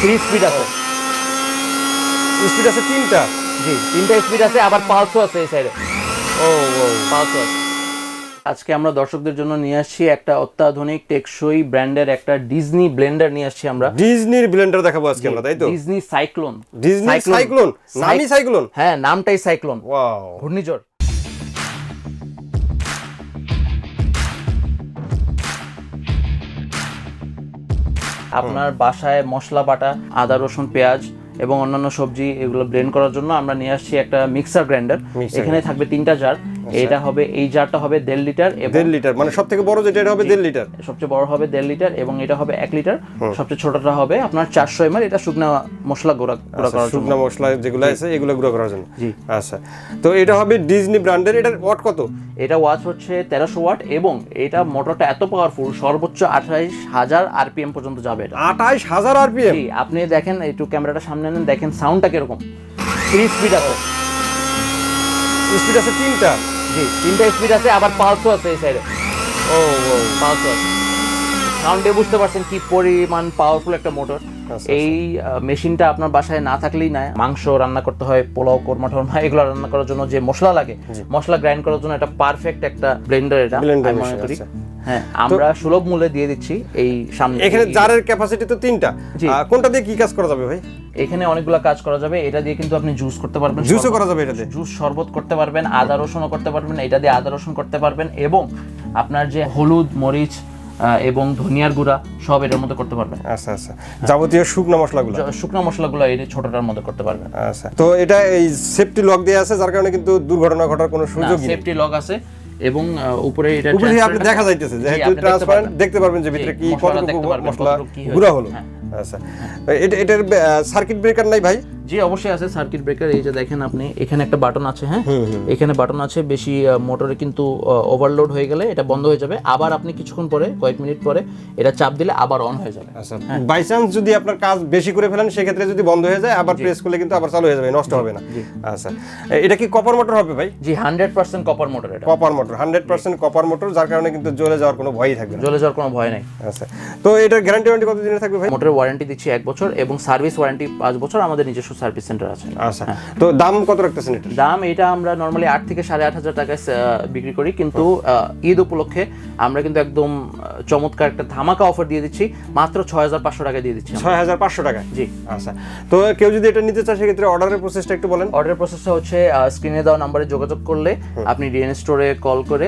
Three speed আছে। Speed আছে তিনটা? জি তিনটা স্পিড আছে আবার পালসও আছে এই সাইডে ও ও। পালসও আছে। আজকে আমরা দর্শকদের জন্য নিয়ে আসছি একটা অত্যাধুনিক টেকসই ব্র্যান্ডের একটা ডিজনি ব্লেন্ডার নিয়ে আসছি আমরা। ডিজনির ব্লেন্ডার দেখাবো আজকে আমরা তাই তো? ডিজনি সাইক্লোন ডিজনি সাইক্লোন নামই সাইক্লোন হ্যাঁ নামটাই সাইক্লোন ওয়াও ঘূর্ণিঝড়। আপনার বাসায় মশলা বাটা আদা রসুন পেঁয়াজ এবং অন্যান্য সবজি এগুলো ব্লেন্ড করার জন্য আমরা নিয়ে আসছি একটা মিক্সার গ্রাইন্ডার এখানে থাকবে তিনটা জার এটা হবে এই জারটা হবে দেড় লিটার এবং দেড় লিটার মানে সব থেকে বড় যেটা এটা হবে দেড় লিটার। সবচেয়ে বড় হবে দেড় লিটার এবং এটা হবে এক লিটার। সবচেয়ে ছোটটা হবে আপনার চারশো এমএল এটা শুকনা মশলা গুঁড়া গুঁড়া করার জন্য। শুকনো মশলা যেগুলো আছে এগুলো গুঁড়া করার জন্য। জি। আচ্ছা তো এটা হবে ডিজনি ব্র্যান্ডের এটার ওয়াট কত? এটা ওয়াচ হচ্ছে তেরোশো ওয়াট এবং এটা মোটরটা এত পাওয়ারফুল সর্বোচ্চ আঠাইশ হাজার আরপিএম পর্যন্ত যাবে এটা। আঠাইশ হাজার আরপিএম? জি, আপনি দেখেন একটু ক্যামেরাটা সামনে নেন দেখেন সাউন্ডটা কীরকম। থ্রি স্পিড আছে। স্পিড আছে তিনটা। জি তিনটা স্পিড আছে আবার পালসও আছে এই সাইডে ও ও পালসও আছে। সাউন্ডে বুঝতে পারছেন কি পরিমাণ পাওয়ারফুল একটা মোটর আচ্ছা, এই মেশিনটা আপনার বাসায় না থাকলেই না মাংস রান্না করতে হয় পোলাও কোরমা টোরমা এগুলো রান্না করার জন্য যে মশলা লাগে মশলা গ্রাইন্ড করার জন্য একটা পারফেক্ট একটা ব্লেন্ডার এটা আমি মনে করি। আচ্ছা। হ্যাঁ আমরা সুলভ মূল্যে দিয়ে দিচ্ছি এই সামনে এখানে জারের ক্যাপাসিটি তো তিনটা। কোনটা দিয়ে কি কাজ করা যাবে ভাই? এখানে অনেকগুলো কাজ করা যাবে। এটা দিয়ে কিন্তু আপনি জুস করতে পারবেন জুসও করা যাবে এটাতে জুস শরবত করতে পারবেন আদা রসুনও করতে পারবেন এটা দিয়ে আদা রসুন করতে পারবেন এবং আপনার যে হলুদ মরিচ এবং ধনিয়ার গুঁড়া সব এটার মধ্যে করতে পারবেন। আচ্ছা আচ্ছা। যাবতীয় শুকনো মশলাগুলো? শুকনো মশলাগুলো এই ছোটটার মধ্যে করতে পারবেন। আচ্ছা। তো এটা এই সেফটি লক দেওয়া আছে যার কারণে কিন্তু দুর্ঘটনা ঘটার কোনো সুযোগই নেই। সেফটি লক আছে। এবং উপরে এটা উপরে আপনি দেখা যাইতেছে যেহেতু দেখতে ট্রান্সপারেন্ট পারবেন। দেখতে পারবেন যে ভিতরে কি কত মশলা গুঁড়া হলো হ্যাঁ। আচ্ছা এটা এটার সার্কিট ব্রেকার নাই ভাই জি অবশ্যই আছে সার্কিট ব্রেকার এই যে দেখেন আপনি এখানে একটা বাটন আছে হ্যাঁ? এখানে বাটন আছে বেশি মোটরে কিন্তু ওভারলোড হয়ে গেলে এটা বন্ধ হয়ে যাবে। আবার আপনি কিছুক্ষণ পরে কয়েক মিনিট পরে এটা চাপ দিলে আবার অন হয়ে যাবে। আচ্ছা বাই চান্স যদি আপনার কাজ বেশি করে ফেলেন সেক্ষেত্রে যদি বন্ধ হয়ে যায় আবার প্রেস করলে কিন্তু আবার চালু হয়ে যাবে নষ্ট হবে না। আচ্ছা এটা কি কপার মোটর হবে ভাই? জি হান্ড্রেড পার্সেন্ট কপার মোটর এটা। Copper motor hundred percent copper motor যার কারণে কিন্তু জ্বলে যাওয়ার কোনো ভয়ই থাকবে না। জ্বলে যাওয়ার কোনো ভয় নেই। আচ্ছা তো এটার গ্যারান্টি ওয়ারেন্টি কত দিনের থাকবে ভাই? মোটরের ওয়ারেন্টি দিচ্ছি এক বছর এবং সার্ভিস ওয়ারেন্টি পাঁচ বছর আমাদের নিজস্ব সার্ভিস সেন্টার আছে। আচ্ছা তো দাম কত রাখতেছেন এটা? দাম এটা আমরা নর্মালি আট থেকে সাড়ে আট হাজার টাকায় বিক্রি করি। কিন্তু ঈদ উপলক্ষে আমরা কিন্তু একদম চমৎকার একটা ধামাকা অফার দিয়ে দিচ্ছি। মাত্র ছয় হাজার পাঁচশো টাকায় দিয়ে দিচ্ছি। ছয় হাজার পাঁচশো টাকা জি। আচ্ছা তো কেউ যদি এটা নিতে চায় সেক্ষেত্রে অর্ডারের প্রসেসটা একটু বলেন। অর্ডারের প্রসেসটা হচ্ছে স্ক্রিনে দেওয়া নাম্বারে যোগাযোগ করলে আপনি ডিএন স্টোরে কল করে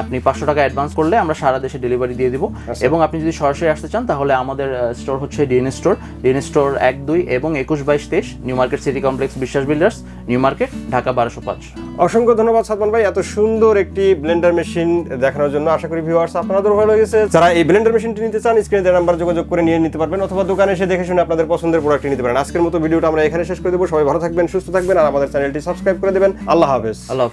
আপনি পাঁচশো টাকা অ্যাডভান্স করলে আমরা সারা দেশে ডেলিভারি দিয়ে দিব। এবং আপনি যদি সরাসরি আসতে চান তাহলে আমাদের স্টোর হচ্ছে ডিএন স্টোর ডিএন স্টোর এক দুই এবং একুশ বাইশ তেইশ। New market city complex Biswas builders new market Dhaka বারোশো পাঁচ। অসংখ্য ধন্যবাদ সাদমান ভাই এত সুন্দর একটি ব্লেন্ডার মেশিন দেখানোর জন্য। আশা করি ভিউয়ার্স আপনাদের ভালো লেগেছে। যারা এই ব্লেন্ডার মেশিনটি নিতে চান স্ক্রিনে দেওয়া নাম্বার যোগাযোগ করে নিয়ে নিতে পারবেন অথবা দোকানে এসে দেখে শুনে আপনাদের পছন্দের প্রোডাক্টটি নিতে পারেন। আজকের মতো ভিডিওটা আমরা এখানে শেষ করে দেবো। সবাই ভালো থাকবেন সুস্থ থাকবেন আর আমাদের চ্যানেলটি সাবস্ক্রাইব করে দেবেন। আল্লাহ হাফেজ। আল্লাহ।